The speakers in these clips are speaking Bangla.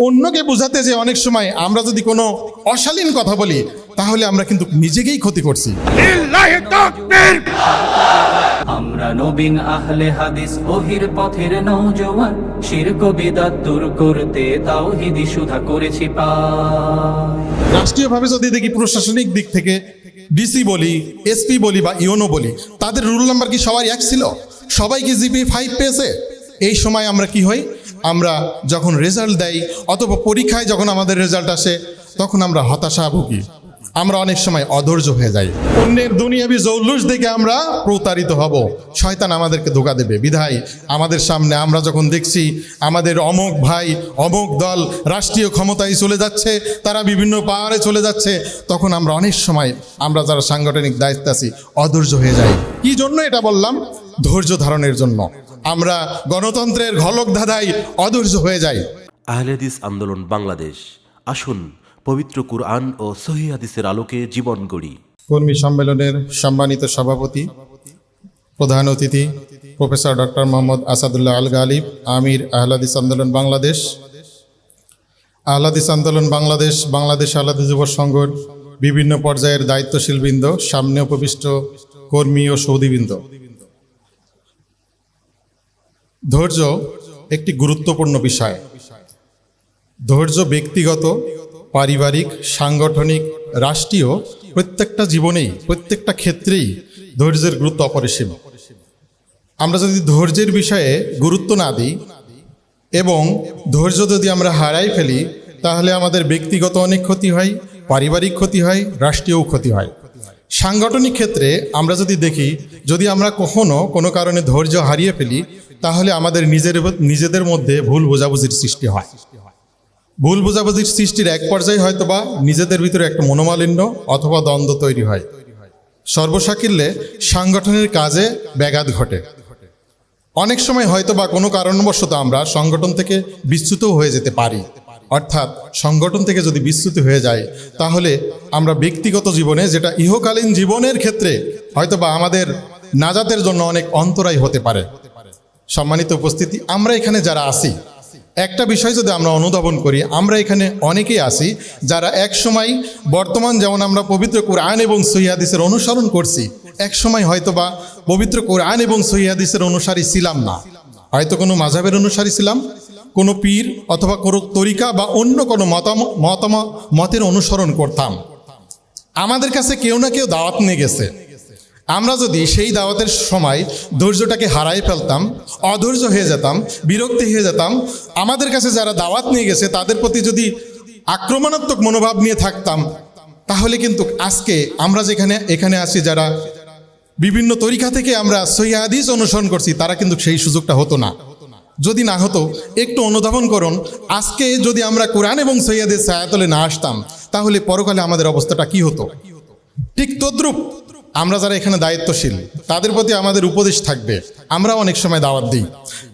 অন্যকে বোঝাতে যে অনেক সময় আমরা যদি কোনো অশালীন কথা বলি তাহলে আমরা কিন্তু নিজেকেই ক্ষতি করছি। আমরা নবীন আহলে হাদিস ওহির পথের নৌজওয়ান শিরক বিদাত দূর করতে তাওহিদি সুধা করেছি পায় রাষ্ট্রীয়ভাবে যদি দেখি প্রশাসনিক দিক থেকে ডিসি বলি এসপি বলি বা ইওনো বলি তাদের রুল নাম্বার কি সবার এক ছিল? সবাই কি জিপি ফাইভ পেয়েছে? এই সময় আমরা কি হই? আমরা যখন রেজাল্ট দেই, অথবা পরীক্ষায় যখন আমাদের রেজাল্ট আসে, তখন আমরা হতাশা ভুগি। আমরা অনেক সময় অধৈর্য হয়ে যাই। অন্যের দুনিয়াবি জৌলুস দেখে আমরা প্রতারিত হব। শয়তান আমাদেরকে ধোকা দেবে। বিধায়, আমাদের সামনে আমরা যখন দেখছি আমাদের অমক ভাই অমক দল রাষ্ট্রীয় ক্ষমতায় চলে যাচ্ছে, তারা বিভিন্ন পাহাড়ে চলে যাচ্ছে, তখন আমরা অনেক সময় আমরা যারা সাংগঠনিক দায়িত্বে আছি, অধৈর্য হয়ে যাই। কি জন্য এটা বললাম? ধৈর্য ধারণের জন্য। আমরা গণতন্ত্রের ঘলক ধাঁধাই অধৈর্য হয়ে যাই। আহলেদিস আন্দোলন বাংলাদেশ। আসুন পবিত্র কুরআন ও সহি হাদিসের আলোকে জীবন গড়ি। কর্মী সম্মেলনের সম্মানিত সভাপতি প্রধান অতিথি প্রফেসর ডক্টর মোহাম্মদ আসাদুল্লাহ আল গালিব আমির আহলাদিস আন্দোলন বাংলাদেশ। আহলাদিস আন্দোলন বাংলাদেশ বাংলাদেশ আহলাদি যুব সংঘর বিভিন্ন পর্যায়ের দায়িত্বশীল বৃন্দ সামনে উপবিষ্ট কর্মী ও সৌদিবৃন্দ। ধৈর্য একটি গুরুত্বপূর্ণ বিষয়। ধৈর্য ব্যক্তিগত, পারিবারিক, সাংগঠনিক, রাষ্ট্রীয়, প্রত্যেকটা জীবনেই, প্রত্যেকটা ক্ষেত্রেই ধৈর্যের গুরুত্ব অপরিসীম। আমরা যদি ধৈর্যের বিষয়ে গুরুত্ব না দিই এবং ধৈর্য যদি আমরা হারাই ফেলি, তাহলে আমাদের ব্যক্তিগত অনেক ক্ষতি হয়, পারিবারিক ক্ষতি হয় রাষ্ট্রীয় ক্ষতি হয়। সাংগঠনিক ক্ষেত্রে আমরা যদি দেখি, যদি আমরা কখনো কোনো কারণে ধৈর্য হারিয়ে ফেলি তাহলে আমাদের নিজের নিজেদের মধ্যে ভুল বোঝাবুঝির সৃষ্টি হয়। ভুল বোঝাবুঝির সৃষ্টির এক পর্যায়ে হয়তো বা নিজেদের ভিতরে একটা মনোমালিন্য অথবা দ্বন্দ্ব তৈরি হয়। সর্বসাকিল্যে সাংগঠনের কাজে ব্যাঘাত ঘটে। অনেক সময় হয়তো বা কোনো কারণবশত আমরা সংগঠন থেকে বিচ্যুতও হয়ে যেতে পারি। অর্থাৎ সংগঠন থেকে যদি বিচ্যুত হয়ে যায় তাহলে আমরা ব্যক্তিগত জীবনে যেটা ইহকালীন জীবনের ক্ষেত্রে হয়তো বা আমাদের নাজাতের জন্য অনেক অন্তরায় হতে পারে। সম্মানিত উপস্থিতি, আমরা এখানে যারা আছি, একটা বিষয় যদি আমরা অনুধাবন করি, আমরা এখানে অনেকেই আছি যারা এক সময় বর্তমান যেমন আমরা পবিত্র কোরআন এবং সহিহাদিসের অনুসরণ করছি, এক সময় হয়তো বা পবিত্র কোরআন এবং সহিহাদিসের অনুসারী ছিলাম না। হয়তো কোনো মাঝাবের অনুসারী ছিলাম, কোনো পীর অথবা কোনো তরিকা বা অন্য কোনো মতাম মতের অনুসরণ করতাম। আমাদের কাছে কেউ না কেউ দাওয়াত নিয়ে গেছে। আমরা যদি সেই দাওয়াতের সময় ধৈর্যটাকে হারাই ফেলতাম, অধৈর্য হয়ে যেতাম, বিরক্তি হয়ে যেতাম, আমাদের কাছে যারা দাওয়াত নিয়ে গেছে, তাদের প্রতি যদি আক্রমণাত্মক মনোভাব নিয়ে থাকতাম, তাহলে কিন্তু আজকে আমরা যেখানে, এখানে আছি যারা বিভিন্ন তরিকা থেকে আমরা সহিহাদিস অনুসরণ করছি, তারা কিন্তু সেই সুযোগটা হতো না। যদি না হতো, একটু অনুধাবন করুন, আজকে যদি আমরা কোরআন এবং সৈয়াদের ছায়াতলে না আসতাম, তাহলে পরকালে আমাদের অবস্থাটা কি হতো? ঠিক তদ্রুপ আমরা যারা এখানে দায়িত্বশীল, তাদের প্রতি আমাদের উপদেশ থাকবে। আমরা অনেক সময় দাওয়াত দিই।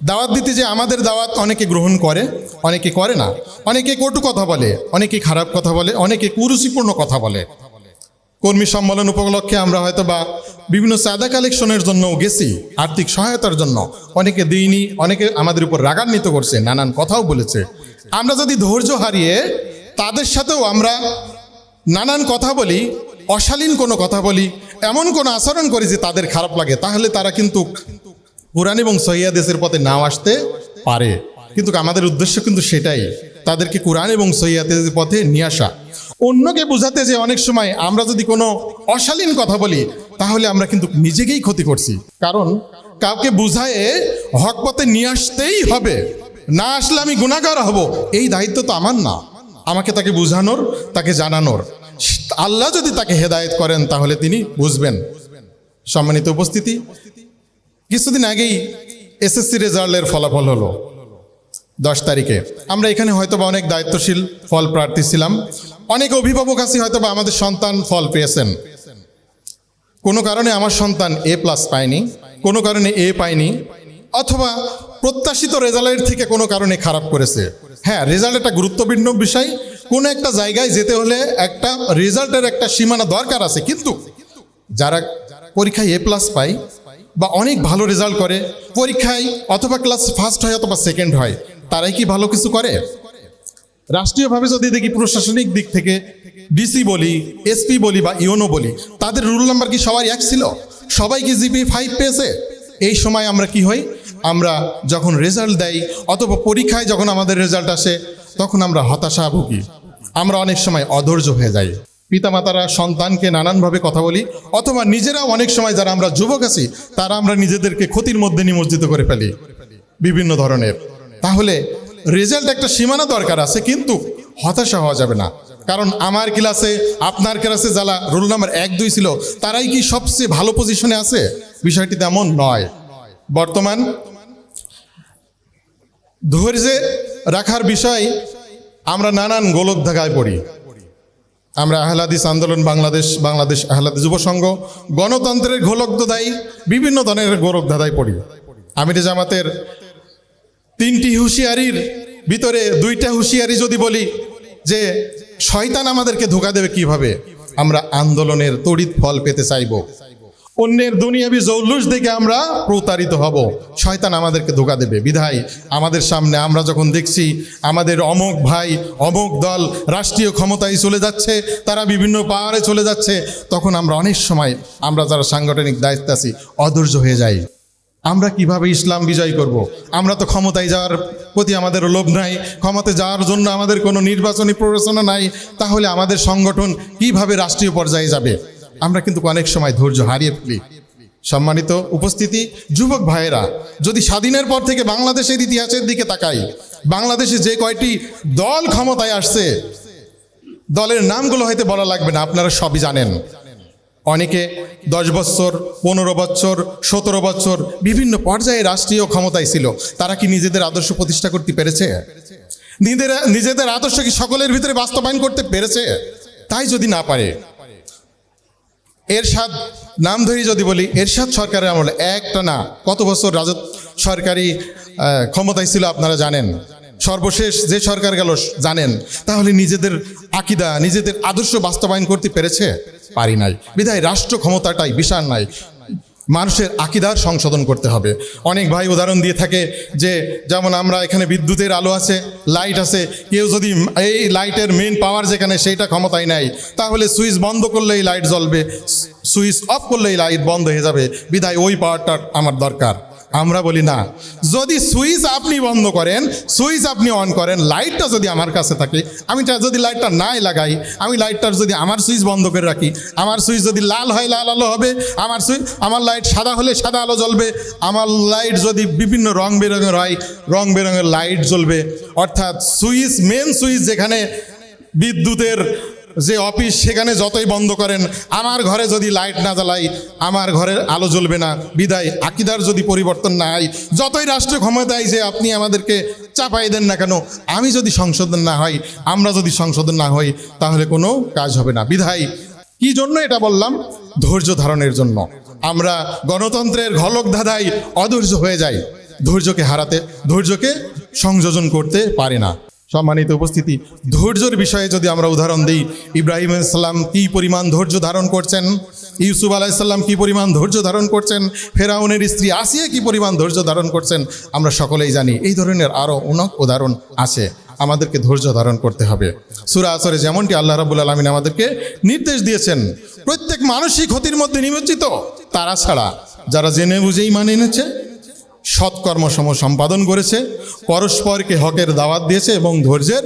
দাওয়াত দিতে যে আমাদের দাওয়াত অনেকে গ্রহণ করে, অনেকে করে না। অনেকে কটু কথা বলে, অনেকে খারাপ কথা বলে, অনেকে কুরুচিপূর্ণ কথা বলে। কর্মী সম্মেলন উপলক্ষে আমরা হয়তো বা বিভিন্ন চাঁদা কালেকশনের জন্যও গেছি, আর্থিক সহায়তার জন্য। অনেকে দিইনি, অনেকে আমাদের উপর রাগান্বিত করছে, নানান কথাও বলেছে। আমরা যদি ধৈর্য হারিয়ে তাদের সাথেও আমরা নানান কথা বলি, অশালীন কোনো কথা বলি এমন কোনো আচরণ করি যে তাদের খারাপ লাগে, তাহলে তারা কিন্তু কোরআন এবং সহিয়াদেশের পথে নাও আসতে পারে। কিন্তু আমাদের উদ্দেশ্য কিন্তু সেটাই, তাদেরকে কোরআন এবং সহিয়াদের পথে নিয়ে আসা। অন্যকে বোঝাতে যে অনেক সময় আমরা যদি কোনো অশালীন কথা বলি, তাহলে আমরা কিন্তু নিজেকেই ক্ষতি করছি। কারণ কাউকে বুঝায়ে হক পথে নিয়ে আসতেই হবে। না আসলে আমি গুণাগার হব, এই দায়িত্ব তো আমার না। আমাকে তাকে বুঝানোর, তাকে জানানোর। আল্লাহ যদি তাকে হেদায়েত করেন, তাহলে তিনি বুঝবেন। সম্মানিত উপস্থিতি, কিছুদিন আগেই এসএসসি রেজাল্টের ফলাফল হলো দশ তারিখে। আমরা এখানে হয়তো বা অনেক দায়িত্বশীল ফল প্রার্থী ছিলাম। অনেক অভিভাবক আছে হয়তো বা আমাদের সন্তান ফল পেয়েছেন। কোনো কারণে আমার সন্তান এ প্লাস পায়নি, কোনো কারণে এ পায়নি, অথবা প্রত্যাশিত রেজাল্টের থেকে কোনো কারণে খারাপ করেছে। হ্যাঁ রেজাল্ট একটা গুরুত্বপূর্ণ বিষয় কোনো একটা জায়গায় যেতে হলে একটা রেজাল্টের একটা সীমানা দরকার আছে। কিন্তু যারা পরীক্ষায় এ প্লাস পায় বা অনেক ভালো রেজাল্ট করে, পরীক্ষায় অথবা ক্লাস ফার্স্ট হয় অথবা সেকেন্ড হয়, তারাই কি ভালো কিছু করে? রাষ্ট্রীয়ভাবে যদি দেখি প্রশাসনিক দিক থেকে ডিসি বলি এসপি বলি বা ইওনো বলি, তাদের রুল নাম্বার কি সবাই এক ছিল? সবাই কি জিপি ফাইভ পেয়েছে? এই সময় আমরা কি হই? আমরা যখন রেজাল্ট দেই অথবা পরীক্ষায় যখন আমাদের রেজাল্ট আসে তখন আমরা হতাশা ভুগি। আমরা অনেক সময় অধৈর্য হয়ে যাই। পিতামাতারা সন্তানকে নানানভাবে কথা বলি, অথবা নিজেরাও অনেক সময় যারা আমরা যুবক আছি, তারা আমরা নিজেদেরকে ক্ষতির মধ্যে নিমজ্জিত করে ফেলি। বিভিন্ন ধরনের। তাহলে রেজাল্ট একটা সীমানা দরকার আছে, কিন্তু হতাশা হওয়া যাবে না। কারণ আমার ক্লাসে আপনার ক্লাসে যারা রোল নাম্বার এক, দুই ছিল, তারাই কি সবচেয়ে ভালো পজিশনে আছে? বিষয়টি তেমন নয়। বর্তমান ধৈর্যে রাখার বিষয় আমরা নানান গোলক ধাগায় পড়ি। আমরা আহলাদিস আন্দোলন, বাংলাদেশ বাংলাদেশ আহলাদি যুব সংঘ, গণতন্ত্রের গোলক দায়ী বিভিন্ন ধরনের গোলক ধাঁধায় পড়ি। আমির জামাতের তিনটি হুঁশিয়ারির ভিতরে দুইটা হুঁশিয়ারি যদি বলি যে শয়তান আমাদেরকে ধোকা দেবে কীভাবে, আমরা আন্দোলনের তড়িৎ ফল পেতে চাইব। অন্যের দুনিয়াবি জৌলুস দেখে আমরা প্রতারিত হব। শয়তান আমাদেরকে ধোকা দেবে। বিধায় আমাদের সামনে আমরা যখন দেখছি আমাদের অমক ভাই অমক দল রাষ্ট্রীয় ক্ষমতায় চলে যাচ্ছে, তারা বিভিন্ন পাহাড়ে চলে যাচ্ছে, তখন আমরা অনেক সময় আমরা যারা সাংগঠনিক দায়িত্বে আছি, অধৈর্য হয়ে যাই। আমরা কীভাবে ইসলাম বিজয় করব। আমরা তো ক্ষমতায় যাওয়ার প্রতি আমাদের লোভ নাই। ক্ষমতায় যাওয়ার জন্য আমাদের কোনো নির্বাচনী প্ররোচনা নাই। তাহলে আমাদের সংগঠন কীভাবে রাষ্ট্রীয় পর্যায়ে যাবে? আমরা কিন্তু অনেক সময় ধৈর্য হারিয়ে ফেলি। সম্মানিত উপস্থিতি, যুবক ভাইয়েরা, যদি স্বাধীনের পর থেকে বাংলাদেশের ইতিহাসের দিকে তাকাই, বাংলাদেশে যে কয়টি দল ক্ষমতায় আসছে, দলের নামগুলো হয়তো বলা লাগবে না, আপনারা সবই জানেন। অনেকে দশ বছর, পনেরো বছর, সতেরো বছর বিভিন্ন পর্যায়ে রাষ্ট্রীয় ক্ষমতায় ছিল। তারা কি নিজেদের আদর্শ প্রতিষ্ঠা করতে পেরেছে? নিজেরা, নিজেদের আদর্শ কি সকলের ভিতরে বাস্তবায়ন করতে পেরেছে? তাই যদি না পারে এরশাদ, নাম ধরি যদি বলি, এরশাদ সরকারের আমলে একটা না, কত বছর রাজত সরকারি ক্ষমতায় ছিল আপনারা জানেন। সর্বশেষ যে সরকার গেল, জানেন। তাহলে নিজেদের আকিদা, নিজেদের আদর্শ বাস্তবায়ন করতে পেরেছে? পারি নাই। বিধায় রাষ্ট্র ক্ষমতাটাই বিশাল নাই। মানুষের আকিদার সংশোধন করতে হবে। অনেক ভাই উদাহরণ দিয়ে থাকে যে, যেমন আমরা এখানে বিদ্যুতের আলো আছে, লাইট আছে, কেউ যদি এই লাইটের মেন পাওয়ার যেখানে সেইটা ক্ষমতায় নেয়, তাহলে সুইচ বন্ধ করলেই লাইট জ্বলবে, সুইচ অফ করলেই লাইট বন্ধ হয়ে যাবে। বিধায় ওই পাওয়ারটা আমার দরকার। আমরা বলি না। যদি সুইচ আপনি বন্ধ করেন, সুইচ আপনি অন করেন, লাইটটা যদি আমার কাছে থাকে, আমি যদি লাইটটা নাই লাগাই, আমি লাইটটার যদি আমার সুইচ বন্ধ করে রাখি, আমার সুইচ যদি লাল হয়, লাল আলো হবে, আমার সুইচ আমার লাইট সাদা হলে সাদা আলো জ্বলবে, আমার লাইট যদি বিভিন্ন রং বেরঙের হয়, রং বেরঙের লাইট জ্বলবে। অর্থাৎ সুইচ মেন সুইচ যেখানে বিদ্যুতের যে অফিস সেখানে যতই বন্ধ করেন, আমার ঘরে যদি লাইট না জ্বালাই, আমার ঘরের আলো জ্বলবে না। বিদায়, আকিদার যদি পরিবর্তন না হয়, যতই রাষ্ট্র ক্ষমতায় যে আপনি আমাদেরকে চাপাই দেন না কেন, আমি যদি সংশোধন না হই আমরা যদি সংশোধন না হই, তাহলে কোনো কাজ হবে না। বিধায়, কি জন্য এটা বললাম? ধৈর্য ধারণের জন্য। আমরা গণতন্ত্রের ঘলক ধাঁধায় অধৈর্য হয়ে যাই। ধৈর্যকে হারাতে, ধৈর্যকে সংযোজন করতে পারে না। সম্মানিত উপস্থিতি। ধৈর্যের বিষয়ে যদি আমরা উদাহরণ দিই, ইব্রাহিম সাল্লাম কি পরিমাণ ধৈর্য ধারণ করছেন? ইউসুফ আলাইসাল্লাম কি পরিমাণ ধৈর্য ধারণ করছেন? ফেরাউনের স্ত্রী আসিয়া কি পরিমাণ ধৈর্য ধারণ করছেন? আমরা সকলেই জানি এই ধরনের আরও অনেক উদাহরণ আছে। আমাদেরকে ধৈর্য ধারণ করতে হবে। সুরা আসরে যেমনটি আল্লাহ রাবুল আলমিন আমাদেরকে নির্দেশ দিয়েছেন, প্রত্যেক মানুষই ক্ষতির মধ্যে নিমজ্জিত। তারা ছাড়া, যারা জেনে বুঝেই মানে এনেছে সৎকর্মসম সম্পাদন করেছে, পরস্পরকে হকের দাওয়াত দিয়েছে এবং ধৈর্যের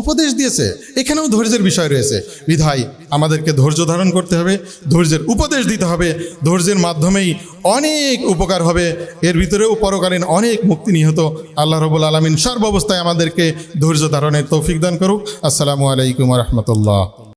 উপদেশ দিয়েছে। এখানেও ধৈর্যের বিষয় রয়েছে। বিধায় আমাদেরকে ধৈর্য ধারণ করতে হবে, ধৈর্যের উপদেশ দিতে হবে। ধৈর্যের মাধ্যমেই অনেক উপকার হবে। এর ভিতরেও পরকালীন অনেক মুক্তি নিহত। আল্লাহ রবুল আলমিন সর্বাবস্থায় আমাদেরকে ধৈর্য ধারণের তৌফিক দান করুক। আসসালামু আলাইকুম রহমতুল্লাহ।